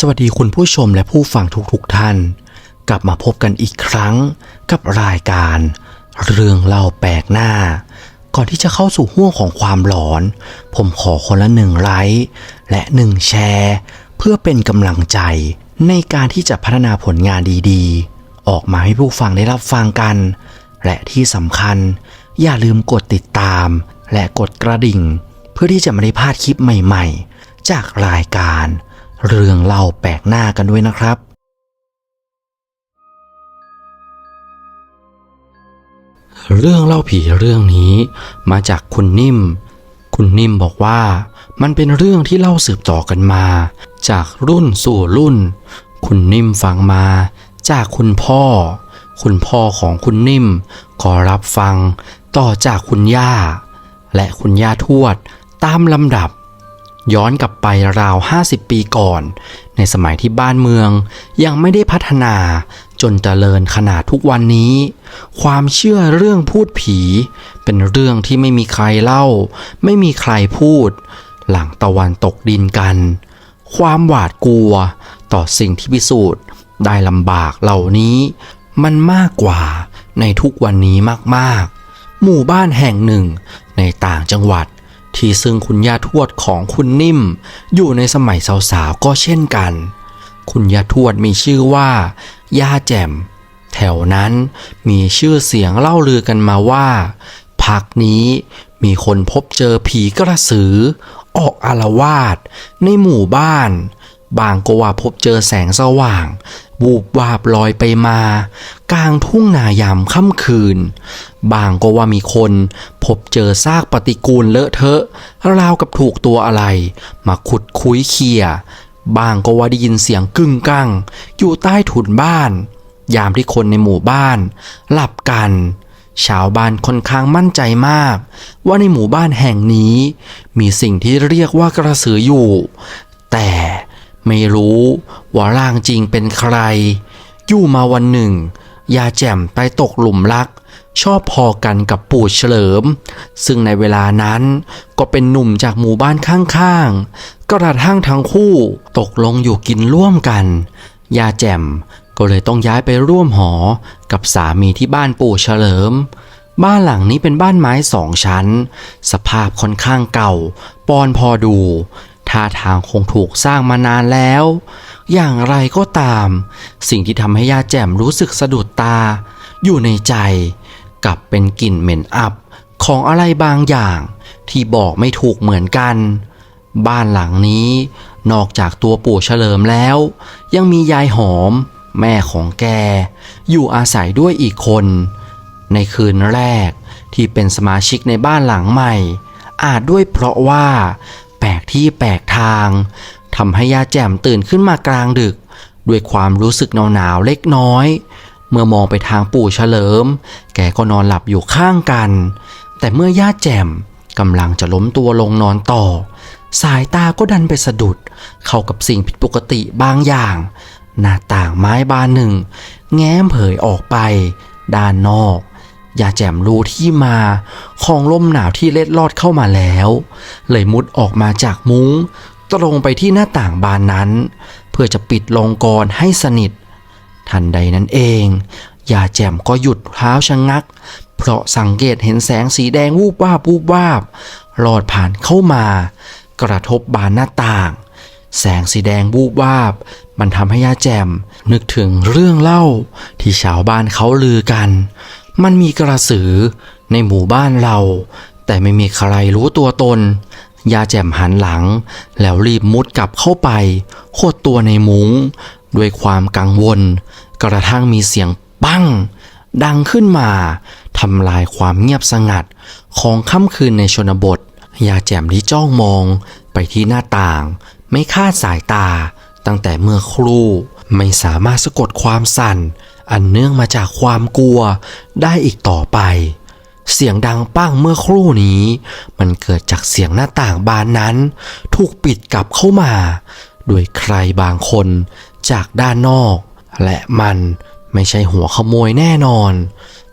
สวัสดีคุณผู้ชมและผู้ฟังทุกๆทท่าน กลับมาพบกันอีกครั้งกับรายการ เรื่องเล่าแปลกหน้า ก่อนที่จะเข้าสู่ห่วงของความหลอน ผมขอคนละหนึ่งไลค์และหนึ่งแชร์ เพื่อเป็นกำลังใจในการที่จะพัฒนาผลงานดีๆ ออกมาให้ผู้ฟังได้รับฟังกัน และที่สำคัญ อย่าลืมกดติดตาม และกดกระดิ่ง เพื่อที่จะไม่ได้พลาดคลิปใหม่ ๆ จากรายการ เรื่องเล่าแปลกหน้ากันด้วยนะครับ เรื่องเล่าผีเรื่องนี้มาจากคุณนิ่ม คุณนิ่มบอกว่ามันเป็นเรื่องที่เล่าสืบต่อกันมา จากรุ่นสู่รุ่น คุณนิ่มฟังมา จากคุณพ่อ คุณพ่อของคุณนิ่มก็รับฟังต่อจากคุณย่า และคุณย่าทวดตามลำดับ ย้อนกลับไปราว 50 ปีก่อน ในสมัยที่บ้านเมือง ยังไม่ได้พัฒนาจนเจริญขนาดทุกวันนี้ ความเชื่อเรื่องพูดผี เป็นเรื่องที่ไม่มีใครเล่า ไม่มีใครพูด หลังตะวันตกดินกัน ความหวาดกลัวต่อสิ่งที่พิสูจน์ได้ลำบากเหล่านี้ มันมากกว่าในทุกวันนี้มากๆ หมู่บ้านแห่งหนึ่งในต่างจังหวัด ที่ซึ่งคุณย่าทวดของคุณนิ่ม อยู่ในสมัยสาวๆก็เช่นกัน คุณย่าทวดมีชื่อว่าย่าแจ่ม แถวนั้นมีชื่อเสียงเล่าลือกันมาว่าพักนี้มีคนพบเจอผีกระสือ ออกอารวาสในหมู่บ้าน บางก็ว่าพบเจอแสงสว่าง บูบวาบลอยไปมา กลางทุ่งนายามค่ำคืน บางก็ว่ามีคน พบเจอซากปฏิกูลเลอะเทอะราวกับถูกตัวอะไร มาขุดคุยเคียบางก็ว่าได้ยินเสียงกึ้งก้งอยู่ใต้ถุนบ้าน ยามที่คนในหมู่บ้าน หลับกันชาวบ้านค่อนข้างมั่นใจมาก ว่าในหมู่บ้านแห่งนี้ มีสิ่งที่เรียกว่ากระสืออยู่ แต่ ไม่รู้ว่าร่างจริงเป็นใคร อยู่มาวันหนึ่ง ยาแจ่มไปตกหลุมรัก ชอบพอกันกับปู่เฉลิม ซึ่งในเวลานั้นก็เป็นหนุ่มจากหมู่บ้านข้างๆกระทั่งทั้งคู่ตกลงอยู่กินร่วมกัน ยาแจ่มก็เลยต้องย้ายไปร่วมหอ กับสามีที่บ้านปู่เฉลิม บ้านหลังนี้เป็นบ้านไม้สองชั้น สภาพค่อนข้างเก่า ปอนพอดู ท่าทางคงถูกสร้างมานานแล้ว อย่างไรก็ตาม สิ่งที่ทำให้ย่าแจ่มรู้สึกสะดุดตา อยู่ในใจ กลับเป็นกลิ่นเหม็นอับของอะไรบางอย่างที่บอกไม่ถูกเหมือนกัน บ้านหลังนี้นอกจากตัวปู่เฉลิมแล้ว ยังมียายหอม แม่ของแก อยู่อาศัยด้วยอีกคน ในคืนแรกที่เป็นสมาชิกในบ้านหลังใหม่ อาจด้วยเพราะว่า แปลกที่แปลกทางทำให้ยาแจ่มตื่นขึ้นมากลางดึก ด้วยความรู้สึกหนาวๆเล็กน้อย เมื่อมองไปทางปู่เฉลิม แกก็นอนหลับอยู่ข้างกัน แต่เมื่อย่าแจ่มกำลังจะล้มตัวลงนอนต่อ สายตาก็ดันไปสะดุด เข้ากับสิ่งผิดปกติบางอย่าง หน้าต่างไม้บานหนึ่ง แง้มเผยออกไป ด้านนอก ยาแจ่มรู้ที่มาของลมหนาวที่เล็ดลอดเข้ามาแล้ว เลยมุดออกมาจากมุง้ง ตรงไปที่หน้าต่างบานนั้น เพื่อจะปิดลงกรให้สนิท ทันใดนั้นเองยาแจ่มก็หยุดเท้าชะงงัก เพราะสังเกตเห็นแสงสีแดงวูบวาบวูบวาบลอดผ่านเข้ามา กระทบบานหน้าต่าง แสงสีแดงวูบวาบ มันทำให้ยาแจ่มนึกถึงเรื่องเล่าที่ชาวบ้านเขาลือกัน มันมีกระสือในหมู่บ้านเรา แต่ไม่มีใครรู้ตัวตน ยาแจ่มหันหลัง แล้วรีบมุดกลับเข้าไปโคตรตัวในมุง้ง ด้วยความกังวล กระทั่งมีเสียงปังดังขึ้นมาทำลายความเงียบสงัดของค่ำคืนในชนบท ยาแจ่มที่จ้องมองไปที่หน้าต่าง ไม่คาดสายตา ตั้งแต่เมื่อครู่ไม่สามารถสะกดความสั่น อันเนื่องมาจากความกลัวได้อีกต่อไป เสียงดังปั้งเมื่อครู่นี้ มันเกิดจากเสียงหน้าต่างบานนั้น ถูกปิดกลับเข้ามา โดยใครบางคนจากด้านนอก และมันไม่ใช่หัวขโมยแน่นอน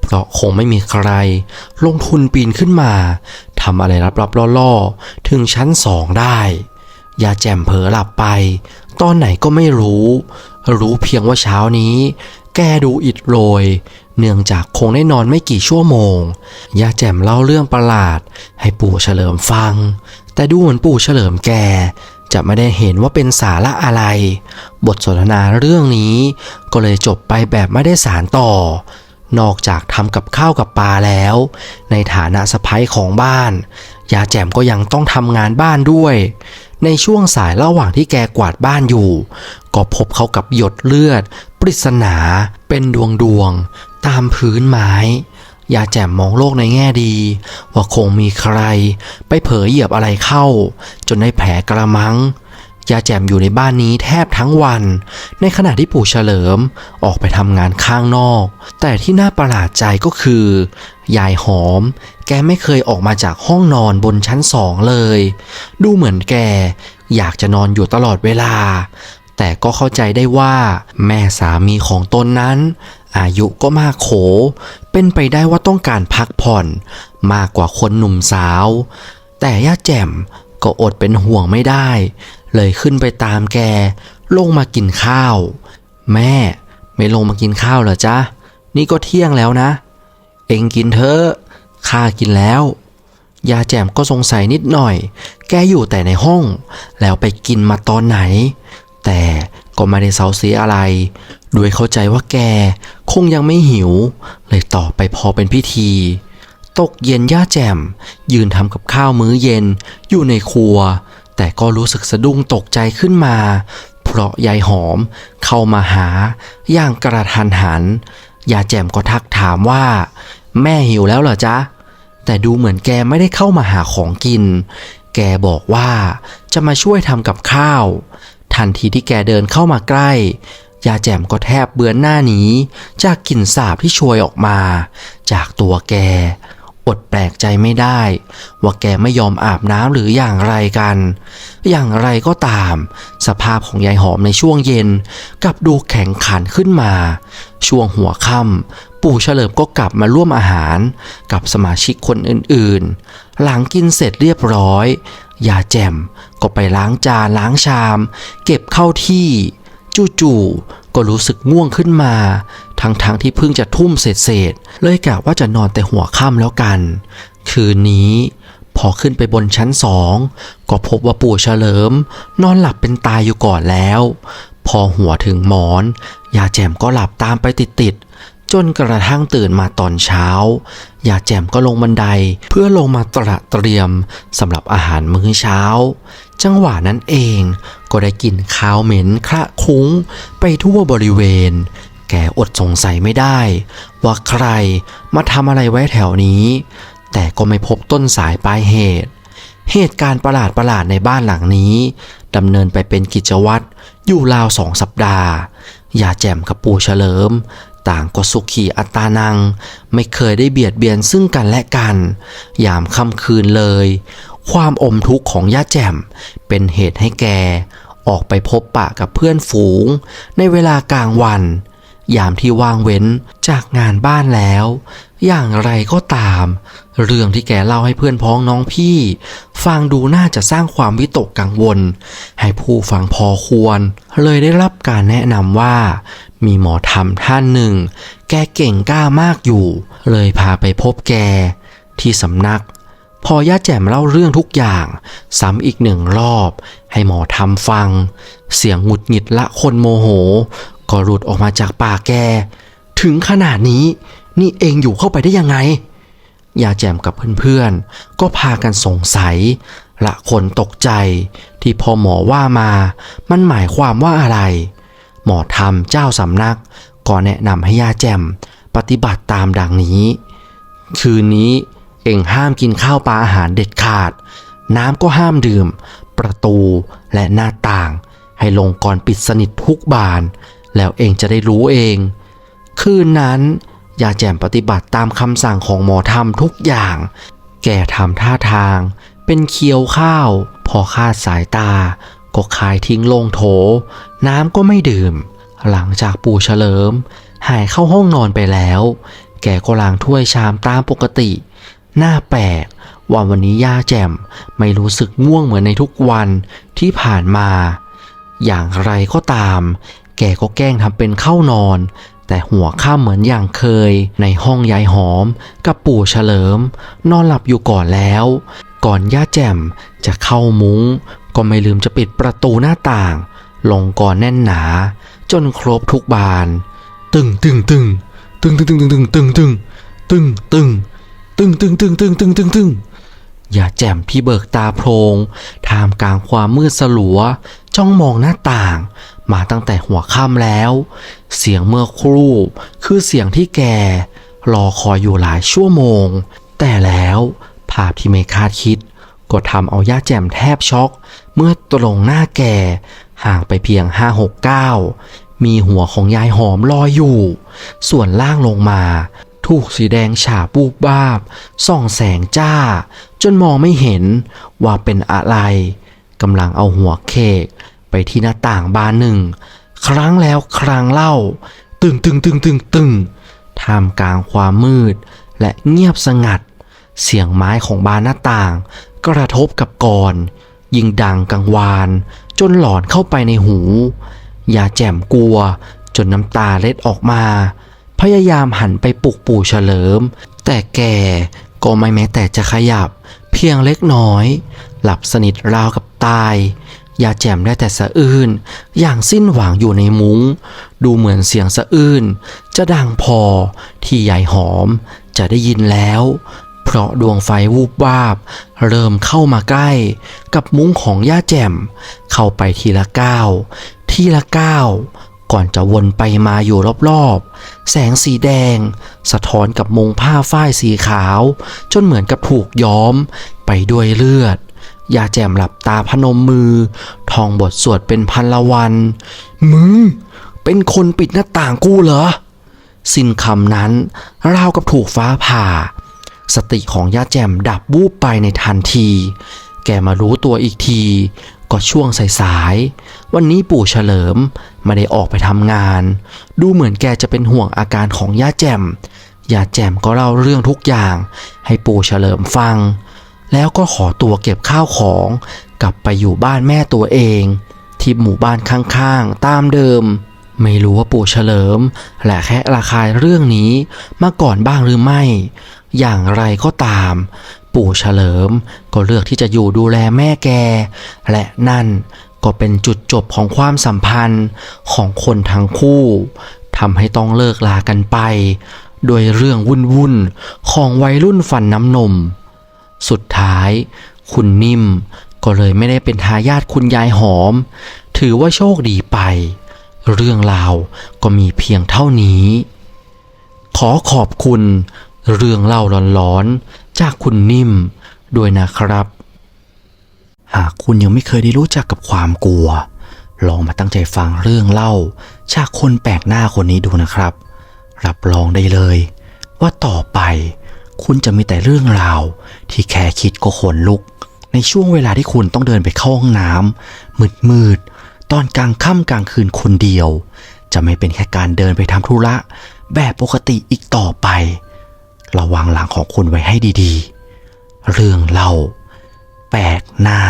เพราะคงไม่มีใคร ลงทุนปีนขึ้นมาทำอะไรลับๆล่อๆ ถึงชั้นสองได้ยาแจ่มเผลอหลับไป ตอนไหนก็ไม่รู้ รู้เพียงว่าเช้านี้ แกดูอิดโรย เนื่องจากคงได้นอนไม่กี่ชั่วโมง ยาแจ่มเล่าเรื่องประหลาด ให้ปู่เฉลิมฟัง แต่ดูเหมือนปู่เฉลิมแกจะไม่ได้เห็นว่าเป็นสาระอะไร บทสนทนาเรื่องนี้ ก็เลยจบไปแบบไม่ได้สารต่อ นอกจากทำกับข้าวกับปลาแล้ว ในฐานะสะพ้ยของบ้าน ยาแจ่มก็ยังต้องทำงานบ้านด้วย ในช่วงสายระหว่างที่แกกวาดบ้านอยู่ ก็พบเขากับหยดเลือด ริศนาเป็นดวงดวงตามพื้นไม้ยาแจ่มมองโลกในแง่ดี ว่าคงมีใคร ไปเผยเหยียบอะไรเข้า จนได้แผลกระมังยาแจ่มอยู่ในบ้านนี้แทบทั้งวัน ในขณะที่ปู่เฉลิมออกไปทำงานข้างนอก แต่ที่น่าประหลาดใจก็คือ ยายหอม แกไม่เคยออกมาจากห้องนอนบนชั้นสองเลย ดูเหมือนแก อยากจะนอนอยู่ตลอดเวลา แต่ก็เข้าใจได้ว่า แม่สามีของตนนั้น อายุก็มากโข เป็นไปได้ว่าต้องการพักผ่อน มากกว่าคนหนุ่มสาว แต่ย่าแจ่มก็อดเป็นห่วงไม่ได้ เลยขึ้นไปตามแก ลงมากินข้าว แม่ไม่ลงมากินข้าวเหรอจ๊ะ นี่ก็เที่ยงแล้วนะ เองกินเถอะข้ากินแล้วยาแจ่มก็สงสัยนิดหน่อย แกอยู่แต่ในห้อง แล้วไปกินมาตอนไหน แต่ก็ไม่ได้เซาซีอะไร ด้วยเข้าใจว่าแกคงยังไม่หิว เลยตอบไปพอเป็นพิธี ตกเย็นย่าแจ่ม ยืนทำกับข้าวมื้อเย็นอยู่ในครัว แต่ก็รู้สึกสะดุ้งตกใจขึ้นมา เพราะยายหอมเข้ามาหาอย่างกระทันหันยาแจ่มก็ทักถามว่า แม่หิวแล้วเหรอจ๊ะ แต่ดูเหมือนแกไม่ได้เข้ามาหาของกิน แกบอกว่าจะมาช่วยทำกับข้าว ทันทีที่แกเดินเข้ามาใกล้ยาแจ่มก็แทบเบือนหน้าหนีจากกลิ่นสาบที่โชยออกมา จากตัวแก อดแปลกใจไม่ได้ ว่าแกไม่ยอมอาบน้ำหรืออย่างไรกัน อย่างไรก็ตาม สภาพของยายหอมในช่วงเย็นกลับดูแข็งขันขึ้นมา ช่วงหัวค่ำปู่เฉลิมก็กลับมาร่วมอาหารกับสมาชิกคนอื่นๆ หลังกินเสร็จเรียบร้อย ยาแจ่มก็ไปล้างจานล้างชาม เก็บเข้าที่จู่ๆก็รู้สึกง่วงขึ้นมา ทั้งๆทที่เพิ่งจะทุ่มเศษๆเลยกะว่าจะนอนแต่หัวค่ำแล้วกัน คืนนี้ พอขึ้นไปบนชั้นสองก็พบว่าปู่เฉลิม นอนหลับเป็นตายอยู่ก่อนแล้ว พอหัวถึงหมอน ยาแจ่มก็หลับตามไปติดๆ จนกระทั่งตื่นมาตอนเช้ายาแจ่มก็ลงบันไดเพื่อลงมาตระเตรียมสำหรับอาหารมื้อเช้า จังหวะนั้นเองก็ได้กลิ่นคาวเหม็นคละคุ้งไปทั่วบริเวณ แกอดสงสัยไม่ได้ ว่าใครมาทำอะไรไว้แถวนี้ แต่ก็ไม่พบต้นสายปลายเหตุ เหตุการณ์ประหลาดประหลาดๆในบ้านหลังนี้ดำเนินไปเป็นกิจวัตรอยู่ราวสองสัปดาห์ยาแจ่มกับปูเฉลิม ต่างก็สุขีอัตานัง ไม่เคยได้เบียดเบียนซึ่งกันและกัน ยามค่ำคืนเลย ความอมทุกข์ของย่าแจ่ม เป็นเหตุให้แก ออกไปพบปะกับเพื่อนฝูง ในเวลากลางวัน ยามที่ว่างเว้นจากงานบ้านแล้ว อย่างไรก็ตาม เรื่องที่แกเล่าให้เพื่อนพ้องน้องพี่ ฟังดูน่าจะสร้างความวิตกกังวล ให้ผู้ฟังพอควร เลยได้รับการแนะนำว่า มีหมอธรรมท่านหนึ่ง แกเก่งกล้ามากอยู่ เลยพาไปพบแก ที่สำนัก พอย่าแจ่มเล่าเรื่องทุกอย่าง ซ้ำอีกหนึ่งรอบ ให้หมอทำฟัง เสียงหงุดหงิดละคนโมโห ก็หลุดออกมาจากปากแก ถึงขนาดนี้ นี่เองอยู่เข้าไปได้ยังไง ยาแจมกับเพื่อนๆ ก็พากันสงสัย ละคนตกใจ ที่พอหมอว่ามา มันหมายความว่าอะไร หมอธรรมเจ้าสำนัก ก็แนะนำให้ยาแจมปฏิบัติตามดังนี้ คืนนี้เองห้ามกินข้าวปลาอาหารเด็ดขาด น้ำก็ห้ามดื่ม ประตูและหน้าต่าง ให้ลงก่อนปิดสนิททุกบาน แล้วเองจะได้รู้เอง คืนนั้น ยาแจ่มปฏิบัติตามคำสั่งของหมอธรรมทุกอย่าง แกทำท่าทาง เป็นเคี้ยวข้าว พอคาดสายตา ก็คายทิ้งลงโถ น้ำก็ไม่ดื่ม หลังจากปู่เฉลิม หายเข้าห้องนอนไปแล้ว แกก็ล้างถ้วยชามตามปกติ หน้าแปลกว่าวันนี้ย่าแจ่มไม่รู้สึกง่วงเหมือนในทุกวันที่ผ่านมา อย่างไรก็ตาม แกก็แกล้งทำเป็นเข้านอน แต่หัวข้าเหมือนอย่างเคย ในห้องยายหอม กับปู่เฉลิม นอนหลับอยู่ก่อนแล้ว ก่อนย่าแจ่มจะเข้ามุง้ง ก็ไม่ลืมจะปิดประตูหน้าต่าง ลงก่อนแน่นหนา จนครบทุกบาน ตึงตึงตึงตึงตึงตึงตึงตึงตึงตึงตึงตึงตึงตึงตึงตึงตึงตึงตึงอย่าแจ่มพี่เบิกตาโพรงท่ามกลางความมืดสลัว จ้องมองหน้าต่าง มาตั้งแต่หัวค่ำแล้ว เสียงเมื่อครู่คือเสียงที่แก รอคอยอยู่หลายชั่วโมง แต่แล้วภาพที่ไม่คาดคิด ก็ทำเอาย่าแจ่มแทบช็อก เมื่อตรงหน้าแก ห่างไปเพียงห้าหกเก้ามีหัวของยายหอมลอยอยู่ ส่วนล่างลงมา ถูกสีแดงฉาบูบบ้าบ ส่องแสงจ้า จนมองไม่เห็นว่าเป็นอะไรกำลังเอาหัวเคก ที่หน้าต่างบานหนึ่ง ครั้งแล้วครั้งเล่า ตึงตึงตึงตึงตึงท่ามกลางความมืด และเงียบสงัด เสียงไม้ของบานหน้าต่าง กระทบกับกรยิ่งดังกังวาน จนหลอนเข้าไปในหูยาแจ่มกลัว จนน้ำตาเล็ดออกมา พยายามหันไปปลุกปู่เฉลิม แต่แกก็ไม่แม้แต่จะขยับ เพียงเล็กน้อย หลับสนิทราวกับตาย ยาแจ่มได้แต่สะอื้นอย่างสิ้นหวังอยู่ในมุง้ง ดูเหมือนเสียงสะอื้นจะดังพอที่ยายหอมจะได้ยินแล้ว เพราะดวงไฟวูบวาบ เริ่มเข้ามาใกล้กับมุ้งของย่าแจ่ม เข้าไปทีละก้าวทีละก้าวก่อนจะวนไปมาอยู่รอบๆ แสงสีแดง สะท้อนกับมงผ้าฝ้ายสีขาว จนเหมือนกับถูกย้อมไปด้วยเลือด ยาแจ่มหลับตาพนมมือท่องบทสวดเป็นพันละวัน มึง เป็นคนปิดหน้าต่างกูเหรอ สิ้นคำนั้นราวกับถูกฟ้าผ่า สติของยาแจ่มดับวูบไปในทันที แกมารู้ตัวอีกที ก็ช่วงสายๆ วันนี้ปู่เฉลิมไม่ได้ออกไปทำงาน ดูเหมือนแกจะเป็นห่วงอาการของยาแจ่มยาแจ่มก็เล่าเรื่องทุกอย่าง ให้ปู่เฉลิมฟัง แล้วก็ขอตัวเก็บข้าวของ กลับไปอยู่บ้านแม่ตัวเองที่หมู่บ้านข้างๆ ตามเดิม ไม่รู้ว่าปู่เฉลิม และแค่ระคายเรื่องนี้มาก่อนบ้างหรือไม่ อย่างไรก็ตาม ปู่เฉลิมก็เลือกที่จะอยู่ดูแลแม่แก และนั่นก็เป็นจุดจบของความสัมพันธ์ของคนทั้งคู่ทำให้ต้องเลิกลากันไป โดยเรื่องวุ่นๆของวัยรุ่นฟันน้ำนม สุดท้าย คุณนิ่มก็เลยไม่ได้เป็นทายาทคุณยายหอม ถือว่าโชคดีไป เรื่องราวก็มีเพียงเท่านี้ ขอขอบคุณ เรื่องเล่าร้อนๆ จากคุณนิ่มด้วยนะครับ หากคุณยังไม่เคยได้รู้จักกับความกลัว ลองมาตั้งใจฟังเรื่องเล่า จากคนแปลกหน้าคนนี้ดูนะครับ รับรองได้เลย ว่าต่อไป คุณจะมีแต่เรื่องราว ที่แค่คิดก็ขนลุก ในช่วงเวลาที่คุณต้องเดินไปเข้าห้องน้ำมืดมืดตอนกลางค่ำกลางคืนคนเดียว จะไม่เป็นแค่การเดินไปทำธุระ แบบปกติอีกต่อไป ระวังหลังของคุณไว้ให้ดีๆ เรื่องเล่าแปลกหน้า